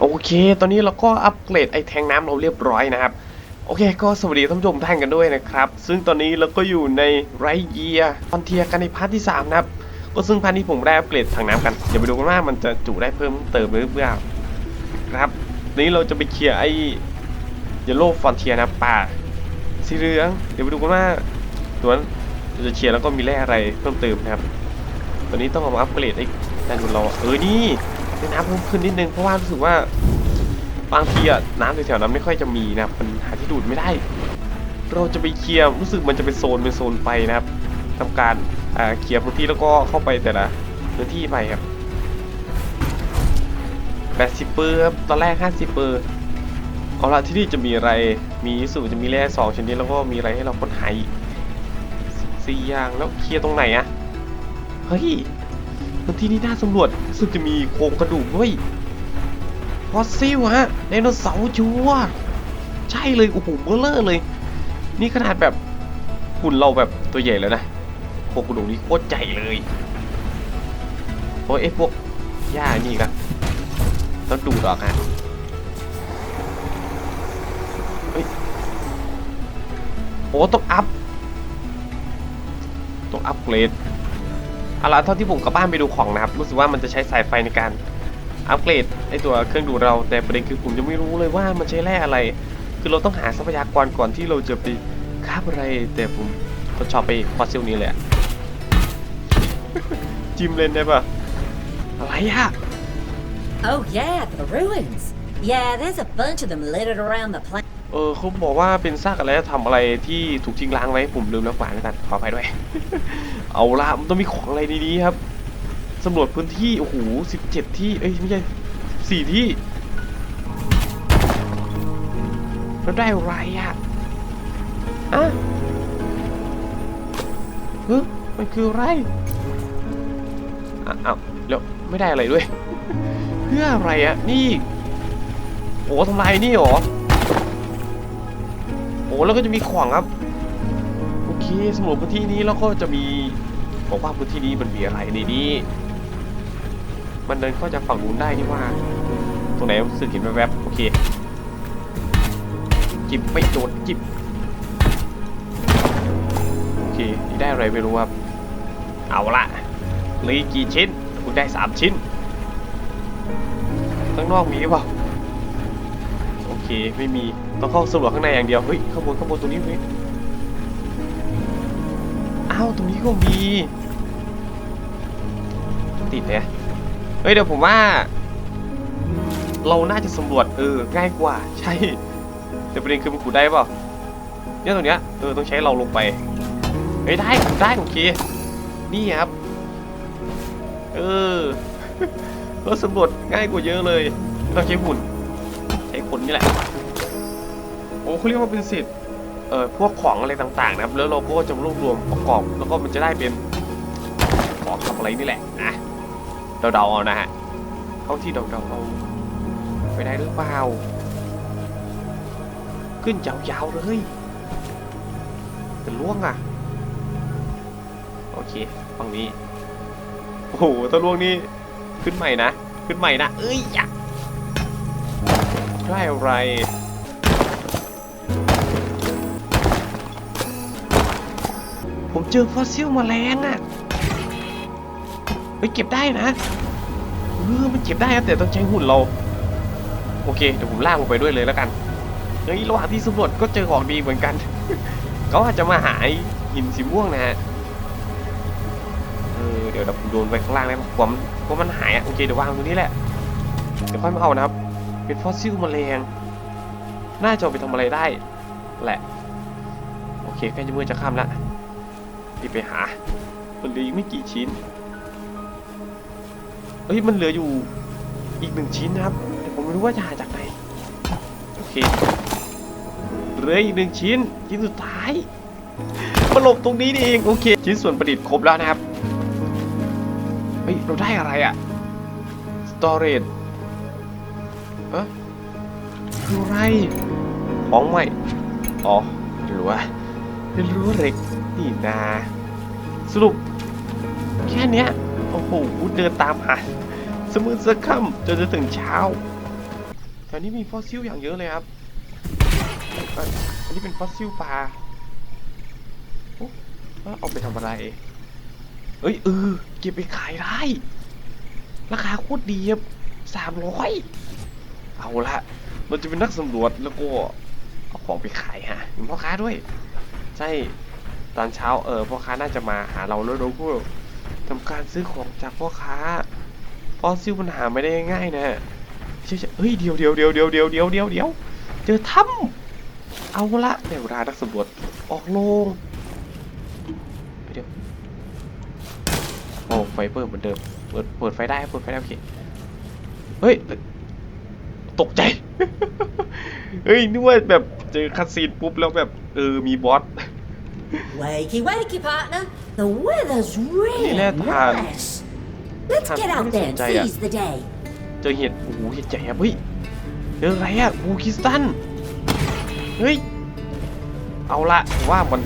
โอเค ตอนนี้เราก็อัปเกรดไอ้แทงน้ำเราเรียบร้อยนะครับ โอเค ก็สวัสดีท่านผู้ชมท่านกันด้วยนะครับ ซึ่งตอนนี้เราก็อยู่ในไรเยียคอนเทียกันในพาร์ทที่ 3 นะครับ ก็ซึ่งพาร์ทนี้ผมได้อัปเกรดถังน้ำกัน เดี๋ยวไปดูกันว่ามันจะจุได้เพิ่มเติมหรือเปล่าครับนี้เราจะไปเคลียร์ไอเยลโล่ฟอนเทียนะป่าสีเหลือง เดี๋ยวไปดูกันว่าตัวนั้นเราจะเคลียร์แล้วก็มีแร่อะไรเพิ่มเติมนะครับ ตอนนี้ต้องเอามาอัปเกรดไอ้ด้านบนเราเออนี่ ได้น้ำเพิ่มขึ้นนิดนึงเพราะว่ารู้สึกว่าบางทีอะน้ำแถวๆนั้นไม่ค่อยจะมีนะครับมันหาที่ดูดไม่ได้ เราจะไปเคลียร์รู้สึกมันจะเป็นโซนเป็นโซนไปนะครับทำการเคลียร์พื้นที่แล้วก็เข้าไปแต่ละพื้นที่ไปครับ80เปอร์ตอนแรก 50เปอร์เอาละที่นี่จะมีอะไรมีสูจะมีแร่สองชนิดแล้วก็มีอะไรให้เราค้นหาอีกสี่อย่างแล้วเคลียร์ตรงไหนอะเฮ้ย พื้นที่นี้น่าสำรวจรู้สึกจะมีโครงกระดูกด้วยฟอสซิลฮะไดโนเสาร์ชัวร์ใช่เลยโอ้โหเบลเลอร์เลย นี่ขนาดแบบหุ่นเราแบบตัวใหญ่แล้วนะพวกกระดูกนี้โคตรใหญ่เลยโอ้ยไอ้พวกหญ้านี่กันต้องดูดออกฮะโอ้ต้องอัพ ต้องอัพเกรด เอาละเท่าที่ผมกลับบ้านไปดูของนะครับ รู้สึกว่ามันจะใช้สายไฟในการอัปเกรดไอตัวเครื่องดูดเราแต่ประเด็นคือผมยังไม่รู้เลยว่ามันใช้แร่อะไร คือเราต้องหาทรัพยากรก่อนที่เราจะไปคาบอะไร แต่ผมก็ชอบไปฟอสซิลนี้เลยอะจิ้มเล่นได้ปะอะไรอะ Oh yeah, the ruins. Yeah, there's a bunch of them littered around the planet. เออเขาบอกว่าเป็นซากอะไรทำอะไรที่ถูกทิ้งล้างไว้ผมลืมแล้วกว่าแล้วกันขออภัยด้วย เอาละมันต้องมีของอะไรดีๆครับสำรวจพื้นที่ โอ้โหสิบเจ็ดที่ เอ้ย ไม่ใช่สี่ที่ แล้วได้อะไรอะอะเฮ้ยมันคืออะไรอะอ้าวแล้วไม่ได้อะไรด้วย เพื่ออะไรอะนี่ โอ้ทำลายนี่หรอ แล้วก็จะมีขวางครับ โอเคสำรวจพื้นที่นี้แล้วก็จะมีบอกว่าพื้นที่นี้มันมีอะไรในนี้ มันเดินเข้าจากฝั่งนู้นได้นี่ว่า ตรงไหนรู้สึกเห็นแวบๆโอเค จิบไม่โดนจิบโอเคนี่ได้อะไรไม่รู้ครับเอาละเหลือกกี่ชิ้นคุณได้สามชิ้นข้างนอกมีหรือเปล่าโอเคไม่มี ต้องเข้าสำรวจข้างในอย่างเดียว เฮ้ยข้างบนข้างบนตรงนี้เฮ้ยอ้าวตรงนี้ก็มี ติดเลยเฮ้ยเดี๋ยวผมว่า เราน่าจะสำรวจเออง่ายกว่า ใช่แต่ประเด็นคือมันขุดได้เปล่าเนี่ยตรงเนี้ยเออต้องใช้เราลงไปเฮ้ยได้ได้โอเคนี่ครับเออเราสำรวจง่ายกว่าเยอะเลยต้องใช้หุ่นใช้คนนี่แหละ อ้เขาเรียกว่าเป็นสิทธิ์เอ่อพวกของอะไรต่างๆนะครับ แล้วเราก็จะรวบรวมประกอบ แล้วก็มันจะได้เป็นของทำอะไรนี่แหละนะเดาๆเอานะฮะเท่าที่เดาๆเอาไปได้หรือเปล่า ขึ้นยาวๆเลยเป็นล่วงอะ โอเคฝั่งนี้ โอ้โหถ้าล่วงนี่ขึ้นใหม่นะ ขึ้นใหม่นะ เอ้ยอยากได้อะไร ผมเจอฟอสซิลมาแมลงอะไปเก็บได้นะเออมันเก็บได้ครับแต่ต้องใช้หุ่นเรา โอเคเดี๋ยวผมลากมันไปด้วยเลยแล้วกันเฮ้ยระหว่างที่สำรวจก็เจอของดีเหมือนกันเขาอาจจะมาหาไอ้หินสีม่วงนะฮะเออเดี๋ยวเราโยนไปข้างล่างนะกลัวมันกลัวมันหายอะโอเคเดี๋ยววางตรงนี้แหละเดี๋ยวค่อยมาเอานะครับ เป็นฟอสซิลแมลงน่าจะไปทำอะไรได้แหละโอเคใกล้จะมือจะค่ำแล้ว รีบไปหา มันเหลืออีกไม่กี่ชิ้น เฮ้ย มันเหลืออยู่อีกหนึ่งชิ้นนะครับ แต่ผมไม่รู้ว่าจะหาจากไหน โอเค เหลืออีกหนึ่งชิ้น ชิ้นสุดท้ายมาหลบตรงนี้นี่เอง โอเค ชิ้นส่วนประดิษฐ์ครบแล้วนะครับ เฮ้ย เราได้อะไรอะ storage เอ๊ะคืออะไร ของใหม่ อ๋อหรือว่าเป็นรั้วเหล็ก นี่นาสรุป แค่เนี้ย โอ้โหเดินตามหาสมือสักค่ำจนจะถึงเช้าแถวนี้มีฟอสซิลอย่างเยอะเลยครับ อันนี้เป็นฟอสซิลปลาเอาไปทำอะไร เอ้ยเออเก็บไปขายได้ ราคาโคตรดีครับสามร้อยเอาละมันจะเป็นนักสำรวจแล้วก็เอาของไปขายฮะมีพ่อค้าด้วย ใช่ ตอนเช้าเออพ่อค้าน่าจะมาหาเราแล้วเราก็ทำการซื้อของจากพ่อค้าฟอสซิลมันหาไม่ได้ง่ายนะเชื่อเฮ้ยเดี๋ยวเดี๋ยวเดี๋ยวเดี๋ยวเดี๋ยวเดี๋ยวเดี๋ยวเดี๋ยวเจอถ้ำเอาละเดี๋ยวเวลานักสำรวจออกโลงเดี๋ยวโอ้ไฟเปิดเหมือนเดิมเปิดเปิดไฟได้เปิดไฟได้โอเคเฮ้ยตกใจ เฮ้ยนึกว่าแบบเจอคัสซีนปุ๊บแล้วแบบเออมีบอส Wakey, wakey, partner. The weather's really Nila, tan. nice. Let's Tan, get out ano there and sa jaya? seize the day. เจอเห็ดโอ้โหเห็ดใหญ่อะเฮ้ยเจออะไรอะบูคิสตันเฮ้ยเอาละผมว่ามัน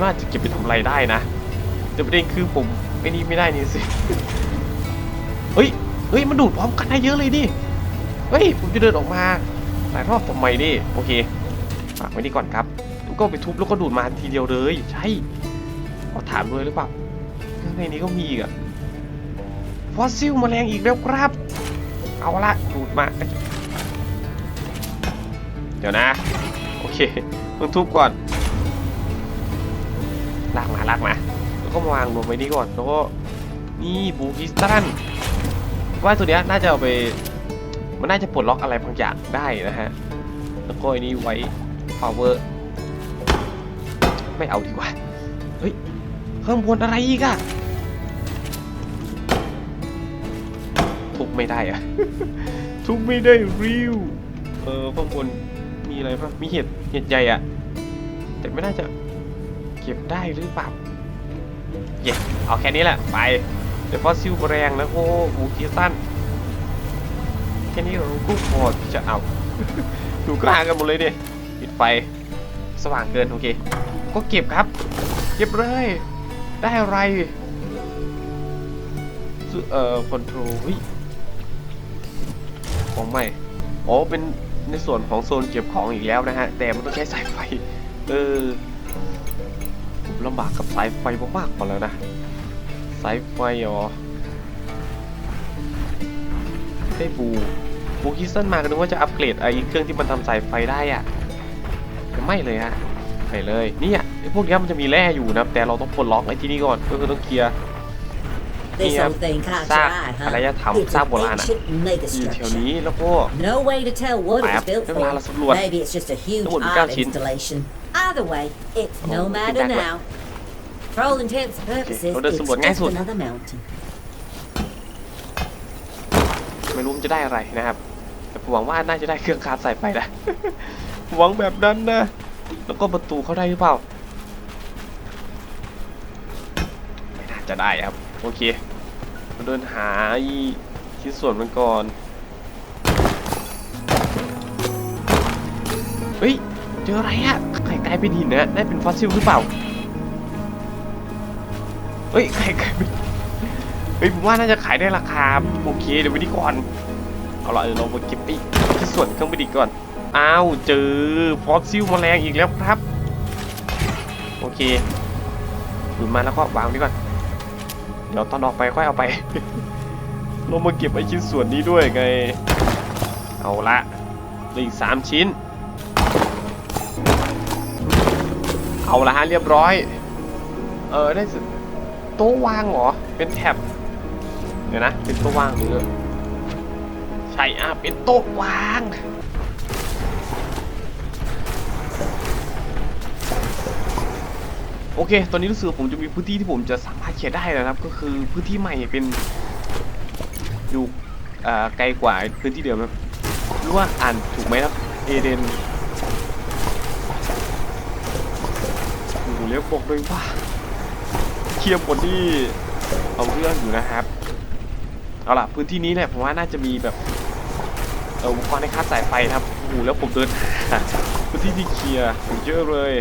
น่าจะเก็บไปทำอะไรได้นะแต่ประเด็นคือผมไม่นี่ไม่ได้นี่สิเฮ้ยเฮ้ยมันดูดพร้อมกันได้เยอะเลยดิเฮ้ยผมจะเดินออกมาหลายรอบทำไมดิโอเคฝากไว้นี่ก่อนครับ ก็ไปทุบแล้วก็ดูดมาทีเดียวเลย ใช่ขอถามด้วยหรือเปล่าข้างในนี้ก็มีอีกอะฟอสซิลแมลงอีกแล้วครับ เอาละดูดมา เดี๋ยวนะ โอเคต้องทุบก่อน ลากมาลากมา แล้วก็มาวางลงไว้นี่ก่อน แล้วก็นี่บูคิสตันว่าตัวเนี้ยน่าจะเอาไป มันน่าจะปลดล็อกอะไรบางอย่างได้นะฮะ แล้วก็อันนี้ไว้ power ไม่เอาดีกว่า เฮ้ยข้างบนอะไรอีกอะทุบไม่ได้อะทุบไม่ได้ริวเออข้างบนมีอะไรบ้างมีเห็ดเห็ดใหญ่อะแต่ไม่น่าจะเก็บได้หรือเปล่าเย้เอาแค่นี้แหละ ไปเดี๋ยวฟอสซิลแรงแล้วโอ้บูคิสันแค่นี้เราก็พอที่จะเอาดูกลางกันหมดเลยดิปิดไฟสว่างเกิน โอเค ก็เก็บครับ เก็บเลย ได้อะไร เอ่อคอนโทรลของใหม่อ๋อเป็นในส่วนของโซนเก็บของอีกแล้วนะฮะ แต่มันต้องใช้สายไฟ เออผมลำบากกับสายไฟมากๆกว่าแล้วนะ สายไฟอ๋อได้บูบูคิสตันมาก็นึกว่าจะอัปเกรดไอ้เครื่องที่มันทำสายไฟได้อะแต่ไม่เลยฮะ ไปเลยเนี่ยไอ้พวกเนี้ยมันจะมีแร่อยู่นะแต่เราต้องปลดล็อกไอ้ที่นี่ก่อนก็คือต้องเคลียร์ This Yeah, old thing caught your Sa- eye, huh? alaya thầm, It's sa an bộ lan à? ancient อยู่แถว megastructure. นี้แล้วก็ No way to tell what it was Map, built cái là là sắp luôn. for. Maybe it's just a huge Đúng rồi, art cao chín. installation. Either way, it's no Oh, matter cái đắt now. For all intents and purposes, nó đơn it's sầm ngay just xuống. another mountain. ไม่รู้มันจะได้อะไรนะครับ แต่ผมหวังว่าน่าจะได้เครื่องคาดสายไฟนะ หวังแบบนั้นนะ แล้วก็ประตูเขาได้หรือเปล่า ไม่น่าจะได้ครับ โอเคมาเดินหาอีชิ้นส่วนมันก่อน เฮ้ย เจออะไรอะไข่กลายเป็นหินนะได้เป็นฟอสซิลหรือเปล่า เฮ้ย ไข่กลายเป็นเฮ้ยผมว่าน่าจะขายได้ราคาโอเคเดี๋ยวไปดีก่อน เอาละเราไปเก็บไอ้ที่ส่วนเครื่องบินก่อน อ้าวเจอฟอสซิลแมลงอีกแล้วครับ โอเคดูดมาแล้วก็วางไว้ก่อน เดี๋ยวตอนออกไปค่อยเอาไปเรามาเก็บไอชิ้นส่วนนี้ด้วยไง เอาละอีกสามชิ้น เอาละฮะเรียบร้อย เออได้สุดโต๊ะวางเหรอ เป็นแท็บ เดี๋ยวนะ เป็นโต๊ะวางหรือใช่อะเป็นโต๊ะวาง โอเค ตอนนี้รู้สึกผมจะมีพื้นที่ที่ผมจะสามารถเขียนได้แล้วนะครับ ก็คือพื้นที่ใหม่เป็นอยู่ไกลกว่าพื้นที่เดิมครับรู้ว่าอ่านถูกไหมครับเอเดนโอ้โหเรียกบอกเลยว่าเคลียร์บทนี่เอาเรื่องอยู่นะครับ เอาล่ะพื้นที่นี้เนี่ยผมว่าน่าจะมีแบบเอ่ออุปกรณ์ในคาดสายไฟนะครับโอ้โหแล้วผมเดินพื้นที่ที่เคลียร์เยอะเลย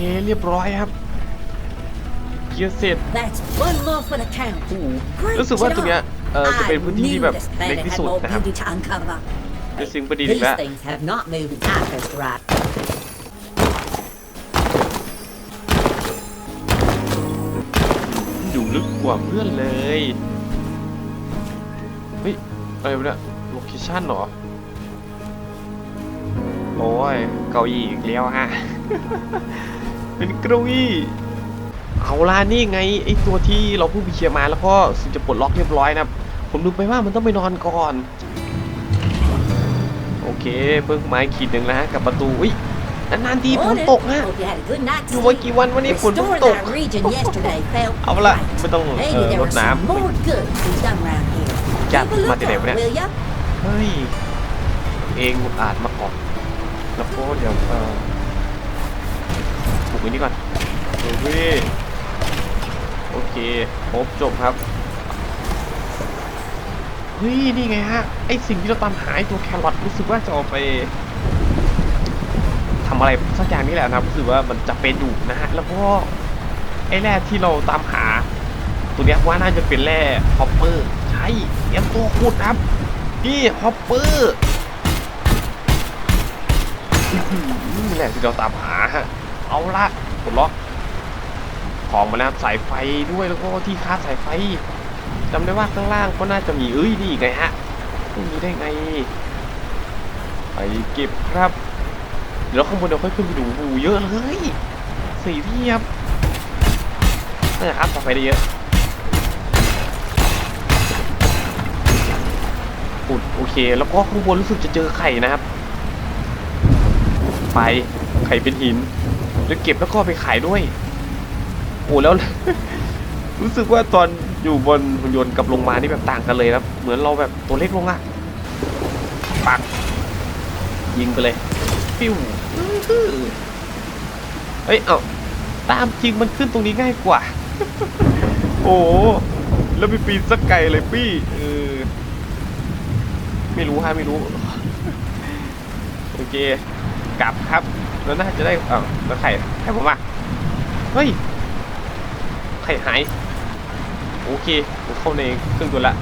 เคเรียบร้อยครับเคลียร์เสร็จ That's one more for the count. โอ้โห Great รู้สึกว่าตรงเนี้ย job. เออจะเป็นพื้นที่ I ที่แบบ knew this เล็ก planet ที่ had สุด more นะครับ beauty to uncover. เป็นสิ่งประดิษฐ์อีก These แล้ว things have not moved half as right. อยู่ลึกกว่าเพื่อนเลย เฮ้ย อะไรวะเนี่ย โลเคชั่นเหรอ โอ้ย เก้าอี้อีกแล้วฮะ เป็นเก้าอี้เอาล่ะนี่ไงไอตัวที่เราเพิ่งไปเคลียร์มาแล้วก็สิ่งจะปลดล็อกเรียบร้อยนะครับผมดูไปว่ามันต้องไปนอนก่อน โอเคเพิ่งไม้ขีดหนึ่งแล้วฮะกับประตูอุ้ยนานๆทีฝน Morning. ตกฮะ Hope you had a good night's อยู่มา sleep. กี่วันวันนี้ฝนเพิ่ง Restoring ตก that region yesterday felt เอาละ right. ไม่ต้องเอ่ Maybe อ there ร was ดน้ some more good to be done around here. จัด Keep a มาที่ไหน lookout, วะเนี่ย will ya? ำเฮ้ยเองอาจมาออกแล้วก็เดี๋ยว เออปลุกไว้นี่ก่อนเฮ้ยเว้ยโอเคครบจบครับเฮ้ยนี่ไงฮะไอสิ่งที่เราตามหาไอ้ตัวแครอทรู้สึกว่าจะเอาไปทำอะไรสักอย่างนี่แหละนะครับรู้สึกว่ามันจะเป็นอยู่นะฮะแล้วก็ไอ้แร่ที่เราตามหา ตัวเนี้ยว่าน่าจะเป็นแร่ฮอปเปอร์ใช่เตรียมตัวขุดครับนี่ฮอปเปอร์นี่แหละที่เราตามหาฮะ เอาละกดล็อก ของมาแล้วสายไฟด้วยแล้วก็ที่คาดสายไฟจำได้ว่าข้างล่างก็น่าจะมีเอ้ยนี่ไงฮะไม่มีได้ไงไปเก็บครับเดี๋ยวข้างบนเดี๋ยวค่อยขึ้นไปดูหูเยอะเลยสีเทียบน่าจะอัพสายไฟได้เยอะอุดโอเค แล้วก็ข้างบนรู้สึกจะเจอไข่นะครับ ไปไข่เป็นหิน แล้วเก็บแล้วก็ไปขายด้วย โอ้แล้ว รู้สึกว่าตอนอยู่บนหุ่นยนต์กับลงมานี่แบบต่างกันเลยครับ เหมือนเราแบบตัวเล็กลงอะปักยิงไปเลย ปิ้วเฮ้ย เอ้าตามจริงมันขึ้นตรงนี้ง่ายกว่า โอ้แล้วไปปีนสักไกลเลยปี้เออ ไม่รู้ฮะไม่รู้ โอเค กลับครับแล้วน่าจะได้เอ้าแล้วไข่ให้ผมอะเฮ้ยไข่หายโอเคผมเข้าในเครื่องตัวละ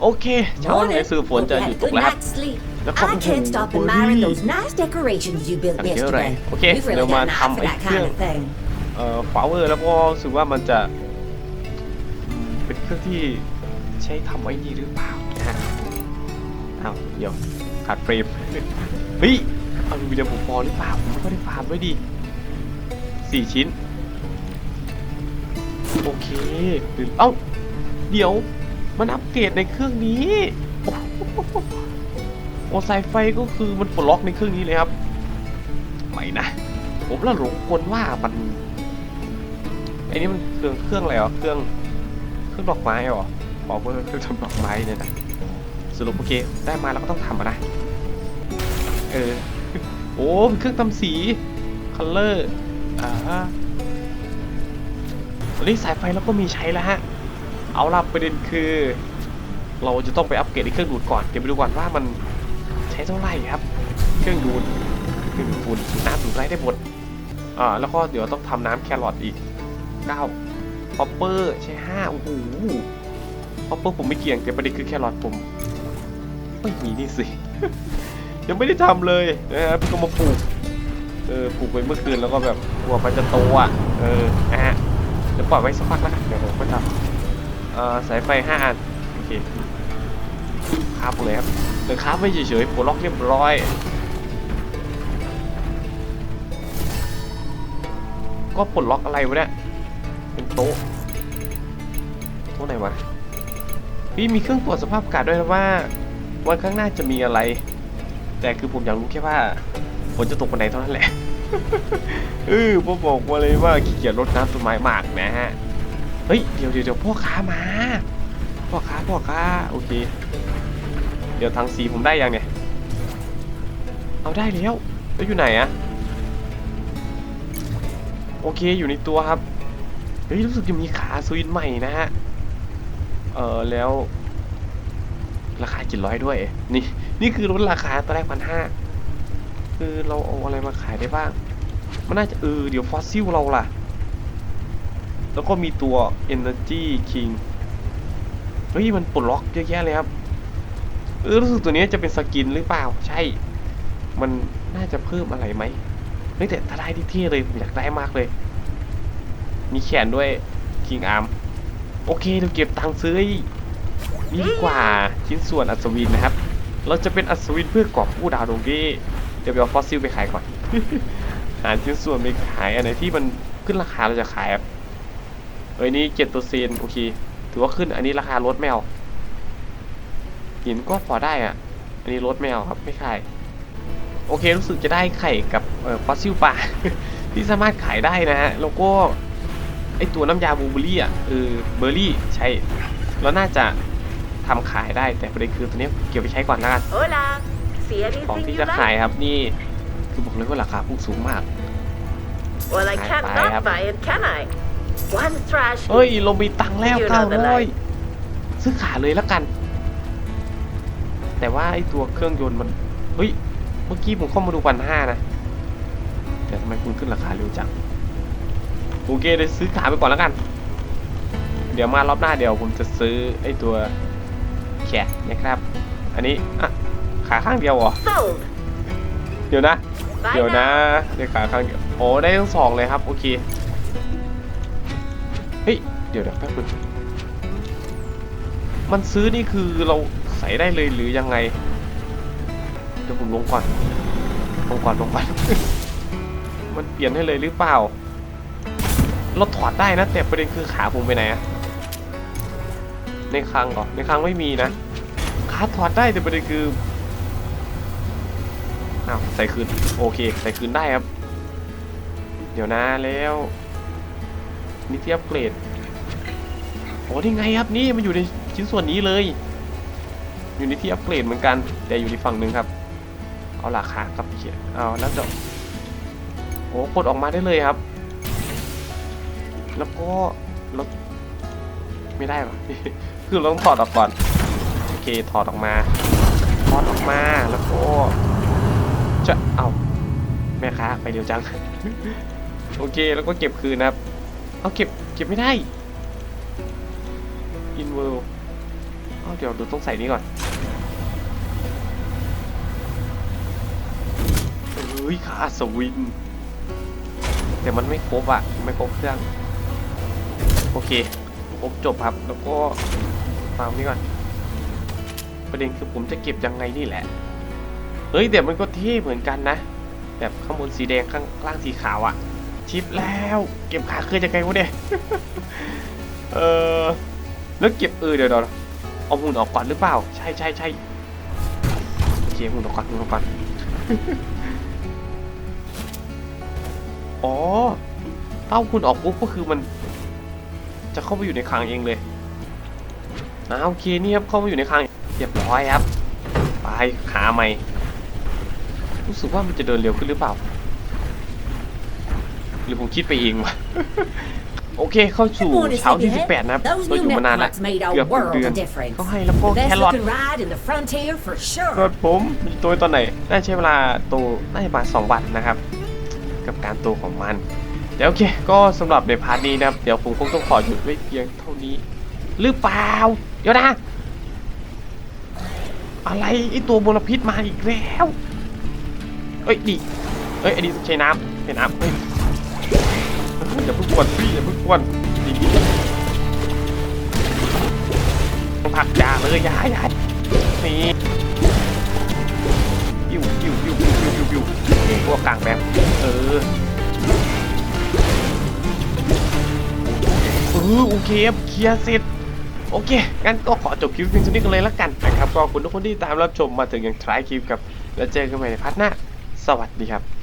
โอเคเช้าวันนี้ Morning. สื่อฝน Hope จะ you ห had ยุ a ดตก good แล้วครับ night's sleep. แล้วก็ I can't stop โอ้โห admiring those nice decorations you built อันนี้เยอะเลย yesterday. โอเค You've เดี๋ยว really มา got an eye ทำ for ไอ้ that เครื่อง kind of thing. เอ่อฟลาเวอร์แล้วก็รู้สึกว่ามันจะอืมเป็นเครื่องที่ใช้ทำไอ้นี่หรือเปล่านะฮะอ้าวเดี๋ยว ขาดเฟรม เฮ้ยอลูมิเนียมผมพอหรือเปล่าผมไม่ค่อยได้ฟาร์มไว้ดีสี่ชิ้น โอเคเอ้า เดี๋ยว มันอัปเกรดในเครื่องนี้ โอ้สายไฟก็คือมันปลดล็อกในเครื่องนี้เลยครับ ไม่นะ ผมละหลงคนว่ามันไอ้นี่มันเครื่องเครื่องอะไรเหรอเครื่อง เครื่องดอกไม้เหรอบอกว่าเครื่องทำดอกไม้เนี่ยนะ สรุปโอเคได้มาแล้วก็ต้องทำนะ เออ โอ้เป็นเครื่องทำสีคัลเลอร์อ่าตอนนี้สายไฟเราก็มีใช้แล้วฮะ เอาล่ะประเด็นคือ เราจะต้องไปอัปเกรดเครื่องดูดก่อน เดี๋ยวไปดูก่อนว่ามันใช้เท่าไหร่ครับ เครื่องดูดเครื่องดูดฝุ่นน้ำดูดไรได้หมดอ่าแล้วก็เดี๋ยวต้องทำน้ำแครอทอีก9พอปเปอร์ใช้5โอ้โหพอปเปอร์ผมไม่เกี่ยงแต่ประเด็นคือแครอทผม ไม่มีนี่สิ ยังไม่ได้ทำเลยนะครับก็มาปลูก เออปลูกไปเมื่อคืนแล้วก็แบบกลัวมันจะโตอะ เออนะฮะเดี๋ยวปล่อยไว้สักพักแล้วกันเดี๋ยวผมก็ทำเอ่อสายไฟ5อันโอเคคาบเลยครับเออคาบไม่เฉยๆปลดล็อกเรียบร้อยก็ปลดล็อกอะไรวะเนี่ย เป็นโต๊ะ โต๊ะไหนวะ พี่มีเครื่องตรวจสภาพอากาศด้วยนะว่า วันข้างหน้าจะมีอะไร แต่คือผมอยากรู้แค่ว่าฝนจะตกวันไหนเท่านั้นแหละเออผมบอกมาเลยว่าขี้เกียจรดน้ำต้นไม้มากนะฮะเฮ้ยเดี๋ยวเดี๋ยวพ่อค้ามาพ่อค้าพ่อค้าโอเค เดี๋ยวทางสีผมได้ยังเนี่ยเอาได้แล้วแล้วอยู่ไหนอะโอเคอยู่ในตัวครับเฮ้ยรู้สึกจะมีขาสวินใหม่นะฮะเออแล้ว ราคา700ด้วย นี่ นี่คือลดราคาตอนแรกพันห้าคือเราเอาอะไรมาขายได้บ้าง มันน่าจะเออเดี๋ยวฟอสซิลเราล่ะ แล้วก็มีตัว Energy King เฮ้ย มันปลดล็อกเยอะแยะเลยครับ เออรู้สึกตัวนี้จะเป็นสกินหรือเปล่า ใช่ มันน่าจะเพิ่มอะไรไหมเฮ้ยแต่ถ้าได้ที่เท่เลยผมอยากได้มากเลย มีแขนด้วย King Arm โอเคเราเก็บตังค์ซื้อ ดีกว่าชิ้นส่วนอัศวินนะครับ เราจะเป็นอัศวินเพื่อกอบกู้ดาวดวงนี้เดี๋ยวไปเอาฟอสซิลไปขายก่อน หาชิ้นส่วนไปขายอันไหนที่มันขึ้นราคาเราจะขายครับเอ้ยนี่เจ็ดตัวเซนโอเค ถือว่าขึ้นอันนี้ราคาลดไม่เอาหินก็พอได้อะ อันนี้ลดไม่เอาครับไม่ขายโอเครู้สึกจะได้ไข่กับฟอสซิลปลาที่สามารถขายได้นะฮะแล้วก็ไอตัวน้ำยาบูเบอร์รี่อะเออเบอร์รี่ใช่แล้วน่าจะ ทำขายได้แต่ประเด็นคือตัวนี้เก็บไปใช้ก่อนแล้วกัน Hola. See ของ anything ที่ you จะขาย like? ครับนี่คือบอกเลยว่าราคาพุ่งสูงมาก Well, I Bye, can't bye, not have- buy it, can I? One trash. เฮ้ย เรามีตังค์แล้ว You know เก้า the ร้อย line. ซื้อขาเลยแล้วกัน แต่ว่าไอตัวเครื่องยนต์มัน เฮ้ย เมื่อกี้ผมเข้ามาดูพันห้านะ แต่ทำไมคุณขึ้นราคาเร็วจัง โอเคเดี๋ยวซื้อขาไปก่อนแล้วกัน เดี๋ยวมารอบหน้าเดี๋ยวผมจะซื้อไอตัว แขกนะครับ อันนี้อะขาข้างเดียวเหรอ Sold. เดี๋ยวนะ Bye เดี๋ยวนะ now. ได้ขาข้างเดียวโอ้ได้ทั้งสองเลยครับ โอเค เฮ้ย เดี๋ยวเดี๋ยวแป๊บนึงมันซื้อนี่คือเราใส่ได้เลยหรือยังไง เดี๋ยวผมลงก่อน ลงก่อนลงก่อน มันเปลี่ยนให้เลยหรือเปล่า เราถอดได้นะ แต่ประเด็นคือขาผมไปไหนอะ ในคลังเหรอในคลังไม่มีนะขาถอดได้แต่ประเด็นคืออ้าวใส่คืนโอเค ใส่คืนได้ครับ เดี๋ยวนะแล้วนี่ที่อัปเกรดโอ้นี่ไงครับนี่มันอยู่ในชิ้นส่วนนี้เลย อยู่ในที่อัปเกรดเหมือนกัน แต่อยู่ในฝั่งหนึ่งครับ เอาราคากับเขียนเอาแล้วเดี๋ยวโอ้กดออกมาได้เลยครับ แล้วก็ล้วไม่ได้หรอ คือเราต้องถอดออกก่อน โอเคถอดออกมา ถอดออกมาแล้วก็จะเอาแม่ค้าไปเร็วจัง โอเคแล้วก็เก็บคืนนะครับ เอาเก็บเก็บไม่ได้ in world เอาเดี๋ยวดูต้องใส่นี้ก่อนเฮ้ยค่าสวินแต่มันไม่ครบอะไม่ครบเครื่อง โอเคครบจบครับ แล้วก็ ฟังนี้ก่อน ประเด็นคือผมจะเก็บยังไงนี่แหละ เฮ้ยแต่มันก็เท่เหมือนกันนะ แบบข้างบนสีแดงข้างล่างสีขาวอะชิปแล้ว เก็บขาคืนจะไงวะเนี่ยเออแล้วเก็บเออเดี๋ยวเดี๋ยวเอาหุ่นออกก่อนหรือเปล่า ใช่ใช่ใช่โอเคหุ่นออกก่อนหุ่นออกก่อนอ๋อเต้าคุณออกปุ๊บก็คือมัน จะเข้าไปอยู่ในคลังเองเลย อ่าโอเคนี่ครับเข้ามาอยู่ในคลังเรียบร้อยครับไปขาใหม่รู้สึกว่ามันจะเดินเร็วขึ้นหรือเปล่า หรือผมคิดไปเองวะโอเคเข้าสู่ Good morning, เช้าที่ Sleepyhead. 18 นะครับ Those เราอยู่ new มานานละ networks made a เกือบหนึ่ง world เดือน of difference. เขาให้แล้วก็ The แค best รอท looking ride in the frontier for เกิ sure. ดผมมีตัวตอนไหนน่าใช้เวลาโตน่าจะมาสองวันนะครับ กับการโตของมันเดี๋ยวโอเค ก็สำหรับในพาร์ทนี้นะครับ เดี๋ยวผมคงต้องขอหยุดไว้เพียงเท่านี้ หรือเปล่า เดี๋ยวนะ อะไรไอตัวมลพิษมาอีกแล้วเอ้ยดิเอ้ยไอ้นี่ใช้น้ำใช้น้ำเฮ้ยอย่าเพิ่งกวนพี่อย่าเพิ่งกวนดีต้องผักยาเลยยายายนี่ปิ้วปิ้วปิ้วปิ้วปิ้วปิ้วปิ้วนี่พวกกลางแบบเออเออโอเคเคลียร์เสร็จ โอเค งั้นก็ขอจบคลิปเพียงเท่านี้กันเลยละกันนะครับ ก็ขอบคุณทุกคนที่ตามรับชมมาถึงอย่างท้ายคลิปครับ แล้วเจอกันใหม่ในพาร์ทหน้า สวัสดีครับ